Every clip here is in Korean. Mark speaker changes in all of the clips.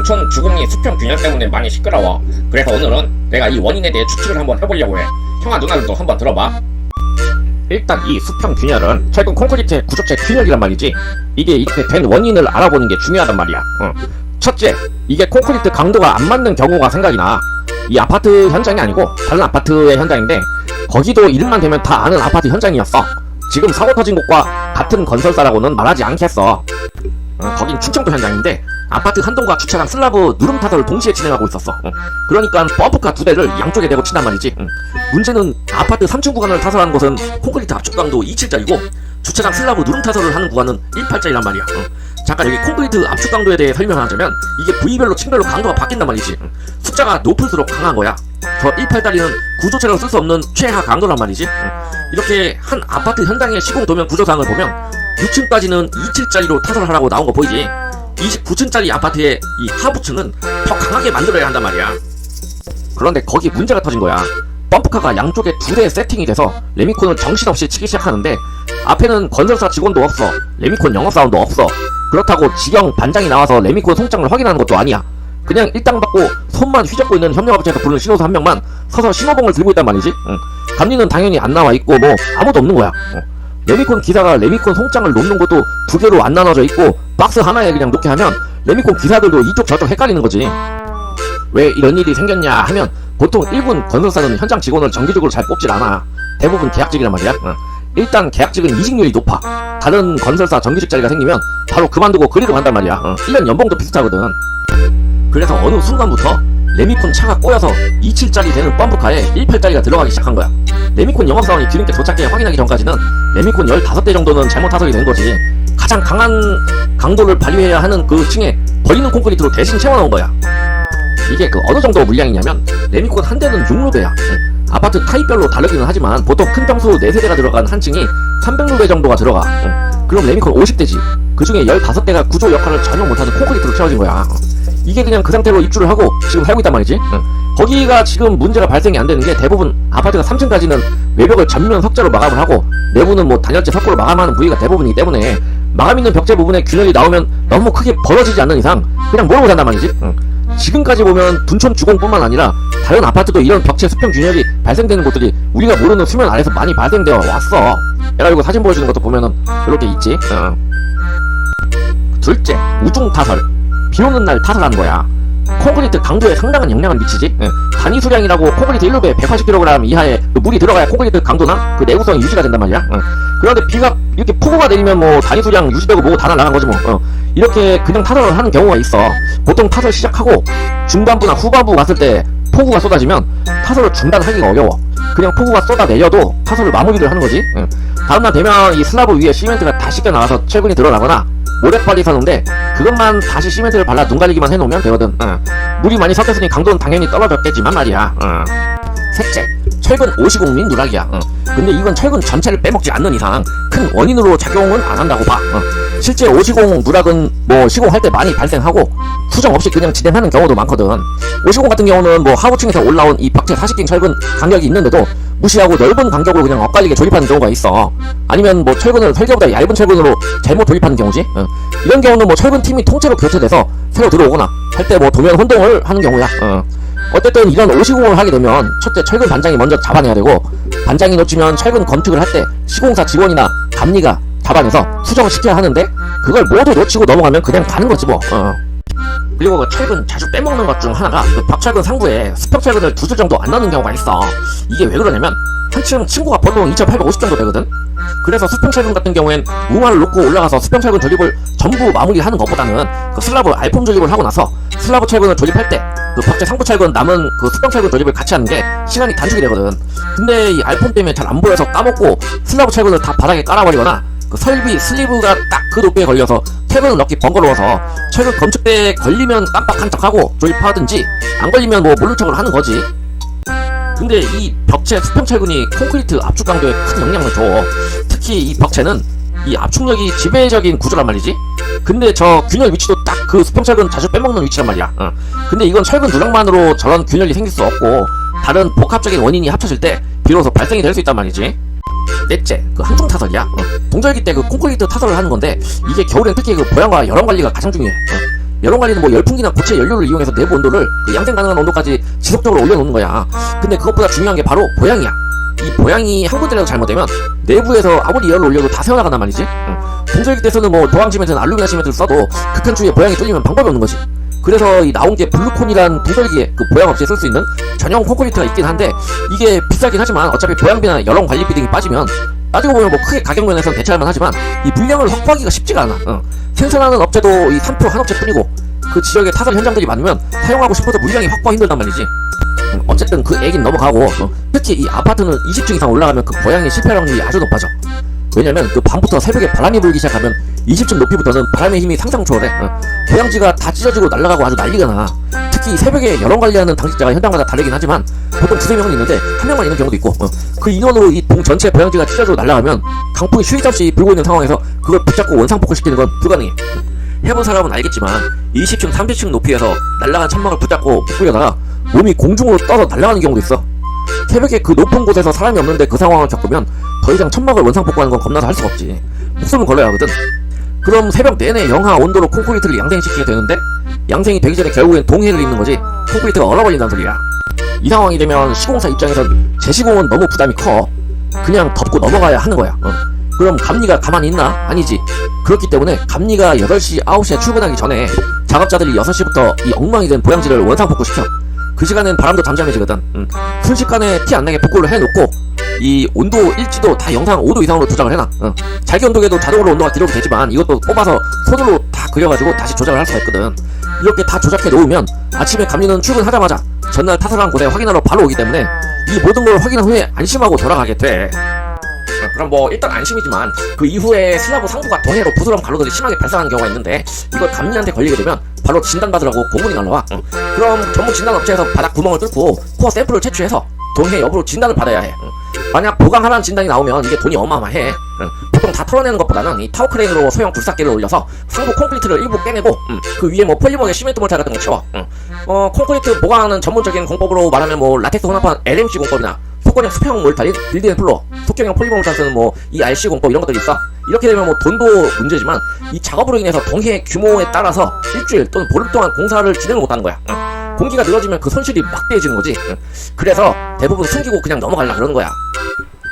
Speaker 1: 둔촌 주공이 수평 균열 때문에 많이 시끄러워. 그래서 오늘은 내가 이 원인에 대해 추측을 한번 해보려고 해. 형아 누나들도 한번 들어봐. 일단 이 수평 균열은 최근 콘크리트의 구조체 균열이란 말이지. 이게 이렇게 된 원인을 알아보는 게 중요하단 말이야. 응. 첫째, 이게 콘크리트 강도가 안 맞는 경우가 생각이 나. 이 아파트 현장이 아니고 다른 아파트의 현장인데 거기도 이름만 되면 다 아는 아파트 현장이었어. 지금 사고 터진 곳과 같은 건설사라고는 말하지 않겠어. 어, 거긴 충청도 현장인데 아파트 한 동과 주차장 슬라브 누름 타설을 동시에 진행하고 있었어. 어. 그러니까 펌프카 두 대를 양쪽에 대고 친단 말이지. 응. 문제는 아파트 3층 구간을 타설하는 곳은 콘크리트 압축 강도 27짜리고 주차장 슬라브 누름 타설을 하는 구간은 18짜리란 말이야. 응. 잠깐 여기 콘크리트 압축 강도에 대해 설명하자면 이게 부위별로 층별로 강도가 바뀐단 말이지. 응. 숫자가 높을수록 강한 거야. 저 18짜리는 구조체로 쓸 수 없는 최하 강도란 말이지. 응. 이렇게 한 아파트 현장의 시공 도면 구조상을 보면 6층까지는 27짜리로 타설을 하라고 나온 거 보이지? 29층짜리 아파트의 이 하부층은 더 강하게 만들어야 한단 말이야. 그런데 거기 문제가 터진 거야. 펌프카가 양쪽에 두대 세팅이 돼서 레미콘을 정신없이 치기 시작하는데 앞에는 건설사 직원도 없어. 레미콘 영업사원도 없어. 그렇다고 지경 반장이 나와서 레미콘 송장을 확인하는 것도 아니야. 그냥 일당 받고 손만 휘젓고 있는 협력업체에서 부르는 신호사 한 명만 서서 신호봉을 들고 있단 말이지. 응. 감리는 당연히 안 나와 있고 뭐 아무도 없는 거야. 어. 레미콘 기사가 레미콘 송장을 놓는 것도 두 개로 안 나눠져 있고 박스 하나에 그냥 놓게 하면 레미콘 기사들도 이쪽 저쪽 헷갈리는 거지. 왜 이런 일이 생겼냐 하면 보통 일군 건설사는 현장 직원을 정기적으로 잘 뽑질 않아. 대부분 계약직이란 말이야. 어. 일단 계약직은 이직률이 높아. 다른 건설사 정규직 자리가 생기면 바로 그만두고 그리로 간단 말이야. 어. 1년 연봉도 비슷하거든. 그래서 어느 순간부터 레미콘 차가 꼬여서 27짜리 되는 펌프카에 18짜리가 들어가기 시작한 거야. 레미콘 영업사원이 뒤늦게 도착해 확인하기 전까지는 레미콘 15대 정도는 잘못 타설이 된 거지. 가장 강한 강도를 발휘해야 하는 그 층에 버리는 콘크리트로 대신 채워넣은 거야. 이게 그 어느 정도 물량이냐면 레미콘 한 대는 6루베야. 아파트 타입별로 다르기는 하지만 보통 큰 평수 4세대가 들어간 한 층이 300루베 정도가 들어가. 응. 그럼 레미콘 50대지. 그 중에 15대가 구조 역할을 전혀 못하는 콘크리트로 채워진 거야. 이게 그냥 그 상태로 입주를 하고 지금 살고 있단 말이지. 응. 거기가 지금 문제가 발생이 안 되는 게 대부분 아파트가 3층까지는 외벽을 전면 석재로 마감을 하고 내부는 뭐 단열재 석고로 마감하는 부위가 대부분이기 때문에 마감 있는 벽체 부분에 균열이 나오면 너무 크게 벌어지지 않는 이상 그냥 모르고 산단 말이지. 응. 지금까지 보면 둔촌 주공뿐만 아니라 다른 아파트도 이런 벽체 수평 균열이 발생되는 곳들이 우리가 모르는 수면 아래서 많이 발생되어 왔어. 내가 이거 사진 보여주는 것도 보면은 이렇게 있지. 응. 둘째, 우중 타설. 비 오는 날 타설하는 거야. 콘크리트 강도에 상당한 영향을 미치지. 응. 단위 수량이라고 콘크리트 1루에 180kg 이하의 그 물이 들어가야 콘크리트 강도나 그 내구성이 유지가 된단 말이야. 응. 그런데 비가 이렇게 폭우가 내리면 뭐 단위 수량 유지되고 뭐고 다 날아간 거지 뭐. 어. 이렇게 그냥 타설을 하는 경우가 있어. 보통 타설 시작하고 중반부나 후반부 갔을 때 폭우가 쏟아지면 타설을 중단하기가 어려워. 그냥 폭우가 쏟아내려도 타설을 마무리를 하는 거지. 응. 다음날 되면 이 슬라브 위에 시멘트가 다 씻겨 나와서 철근이 드러나거나 모래빨이 서는데 그것만 다시 시멘트를 발라 눈 가리기만 해놓으면 되거든. 응. 물이 많이 섞였으니 강도는 당연히 떨어졌겠지만 말이야. 응. 셋째, 철근 50옥민 누락이야. 응. 근데 이건 철근 전체를 빼먹지 않는 이상 큰 원인으로 작용은 안 한다고 봐. 응. 실제 50옥 누락은 뭐 시공할 때 많이 발생하고 수정 없이 그냥 진행하는 경우도 많거든. 50옥 같은 경우는 뭐 하부층에서 올라온 이 벽체 40갱 철근 간격이 있는데도 무시하고 넓은 간격으로 그냥 엇갈리게 조립하는 경우가 있어. 아니면 뭐 철근을 설계보다 얇은 철근으로 잘못 조립하는 경우지. 응. 이런 경우는 뭐 철근 팀이 통째로 교체돼서 새로 들어오거나 할 때 뭐 도면 혼동을 하는 경우야. 응. 어쨌든 이런 50공을 하게 되면 첫째 철근 반장이 먼저 잡아내야 되고 반장이 놓치면 철근 건축을 할 때 시공사 직원이나 감리가 잡아내서 수정을 시켜야 하는데 그걸 모두 놓치고 넘어가면 그냥 가는 거지 뭐. 어. 그리고 그 철근 자주 빼먹는 것 중 하나가 그 벽철근 상부에 수평 철근을 두 줄 정도 안 넣는 경우가 있어. 이게 왜 그러냐면 한층 층고가 보통 2,850 정도 되거든. 그래서 수평 철근 같은 경우엔 우마를 놓고 올라가서 수평 철근 조립을 전부 마무리하는 것보다는 그 슬라브 알폼 조립을 하고 나서 슬라브 철근을 조립할 때 그 벽체 상부 철근 남은 그 수평 철근 조립을 같이 하는 게 시간이 단축이 되거든. 근데 이 알폼 때문에 잘 안 보여서 까먹고 슬라브 철근을 다 바닥에 깔아버리거나 그 설비 슬리브가 딱 그 높이에 걸려서 퇴근을 넣기 번거로워서 철근 건축대에 걸리면 깜빡한 척하고 조립하든지 안 걸리면 뭐 모른 척을 하는 거지. 근데 이 벽체 수평철근이 콘크리트 압축 강도에 큰 영향을 줘. 특히 이 벽체는 이 압축력이 지배적인 구조란 말이지. 근데 저 균열 위치도 딱 그 수평철근 자주 빼먹는 위치란 말이야. 어. 근데 이건 철근 누락만으로 저런 균열이 생길 수 없고 다른 복합적인 원인이 합쳐질 때 비로소 발생이 될 수 있단 말이지. 넷째, 그 한중 타설이야. 어. 동절기 때 그 콘크리트 타설을 하는 건데 이게 겨울엔 특히 그 보양과 열험 관리가 가장 중요해. 어.
Speaker 2: 여러 관리는 뭐 열풍기나 고체 연료를 이용해서 내부 온도를 그 양생 가능한 온도까지 지속적으로 올려놓는 거야. 근데 그것보다 중요한 게 바로 보양이야. 이 보양이 한 군데라도 잘못되면 내부에서 아무리 열을 올려도 다 새어나간단 말이지. 응. 동절기 때서는 뭐 도황 시멘트나 알루미늄 시멘트를 써도 극한 추위에 보양이 뚫리면 방법이 없는 거지. 그래서 이 나온 게 블루콘이란 동절기에 그 보양 없이 쓸 수 있는 전용 콘크리트가 있긴 한데 이게 비싸긴 하지만 어차피 보양비나 여론 관리비 등이 빠지면 따지고 보면 뭐 크게 가격 면에서는 대체할만 하지만 이 물량을 확보하기가 쉽지가 않아. 응. 생산하는 업체도 이 3%한 업체뿐이고 그 지역에 타설 현장들이 많으면 사용하고 싶어도 물량이 확보가 힘들단 말이지. 음, 어쨌든 그 얘긴 넘어가고 어, 특히 이 아파트는 20층 이상 올라가면 그 고양이 실패 확률이 아주 높아져. 왜냐면 그 밤부터 새벽에 바람이 불기 시작하면 20층 높이부터는 바람의 힘이 상상 초월해. 어. 고양지가 다 찢어지고 날아가고 아주 난리가 나. 특히 새벽에 여론 관리하는 당직자가 현장마다 다르긴 하지만 보통 두세 명은 있는데 한 명만 있는 경우도 있고 어. 그 인원으로 이 동 전체 보양지가 찢어지고 날아가면 강풍이 휴일 없이 불고 있는 상황에서 그걸 붙잡고 원상복구 시키는 건 불가능해. 해본 사람은 알겠지만 20층, 30층 높이에서 날아간 천막을 붙잡고 부꾸려다가 몸이 공중으로 떠서 날아가는 경우도 있어. 새벽에 그 높은 곳에서 사람이 없는데 그 상황을 겪으면 더 이상 천막을 원상 복구하는 건 겁나서 할 수가 없지. 목숨을 걸어야 하거든. 그럼 새벽 내내 영하 온도로 콘크리트를 양생시키게 되는데 양생이 되기 전에 결국엔 동해를 입는 거지 콘크리트가 얼어버린다는 소리야. 이 상황이 되면 시공사 입장에선 재시공은 너무 부담이 커. 그냥 덮고 넘어가야 하는 거야. 어. 그럼 감리가 가만히 있나? 아니지. 그렇기 때문에 감리가 8시, 9시에 출근하기 전에 작업자들이 6시부터 이 엉망이 된 보양지를 원상복구 시켜. 그 시간엔 바람도 잠잠해지거든. 음. 순식간에 티 안 나게 복구를 해놓고 이 온도 일지도 다 영상 5도 이상으로 조작을 해놔. 어. 잘기 온도계도 자동으로 온도가 기록이 되지만 이것도 뽑아서 손으로 다 그려가지고 다시 조작을 할 수가 있거든. 이렇게 다 조작해 놓으면 아침에 감리는 출근하자마자 전날 타설한 곳에 확인하러 바로 오기 때문에 이 모든 걸 확인한 후에 안심하고 돌아가게 돼.
Speaker 1: 어, 그럼 뭐 일단 안심이지만 그 이후에 슬라브 상부가 동해로 부스럼 가루들이 심하게 발생하는 경우가 있는데 이걸 감리한테 걸리게 되면 바로 진단받으라고 공문이 날라와 응. 그럼 전문 진단 업체에서 바닥 구멍을 뚫고 코어 샘플을 채취해서 동해 여부로 진단을 받아야 해 응. 만약 보강하라는 진단이 나오면 이게 돈이 어마어마해 응. 보통 다 털어내는 것보다는 이 타워 크레인으로 소형 굴삭기를 올려서 상부 콘크리트를 일부 깨내고 응. 그 위에 뭐 폴리머의 시멘트 몰타 같은 거 채워 응. 어 콘크리트 보강하는 전문적인 공법으로 말하면 뭐 라텍스 혼합한 LMC 공법이나 속건형 수평 몰타인 빌드앤 플로 폴리머 몰타 쓰는 뭐 ERC 공법 이런 것들이 있어. 이렇게 되면 뭐 돈도 문제지만 이 작업으로 인해서 동해 규모에 따라서 일주일 또는 보름 동안 공사를 진행을 못하는 거야. 응. 공기가 늘어지면 그 손실이 막대해지는 거지. 응. 그래서 대부분 숨기고 그냥 넘어가려 그러는 거야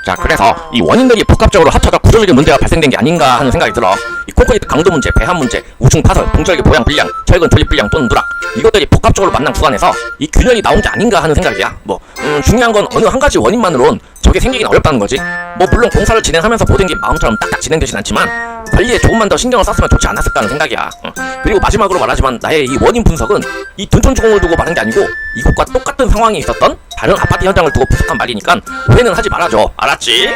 Speaker 1: 자 그래서 이 원인들이 복합적으로 합쳐서 구조적인 문제가 발생된 게 아닌가 하는 생각이 들어. 이 콘크리트 강도 문제, 배합 문제, 우중 파설, 동절기 보양 불량, 철근 조립 불량 또는 누락. 이것들이 복합적으로 만난 구간에서 이 균열이 나온 게 아닌가 하는 생각이야. 뭐 음, 중요한 건 어느 한 가지 원인만으론 저게 생기긴 어렵다는 거지 뭐 물론 공사를 진행하면서 모든 게 마음처럼 딱딱 진행되진 않지만 관리에 조금만 더 신경을 썼으면 좋지 않았을까 하는 생각이야 어. 그리고 마지막으로 말하지만 나의 이 원인 분석은 이 둔촌주공을 두고 말한 게 아니고 이것과 똑같은 상황이 있었던 다른 아파트 현장을 두고 분석한 말이니까 오해는 하지 말아줘 알았지?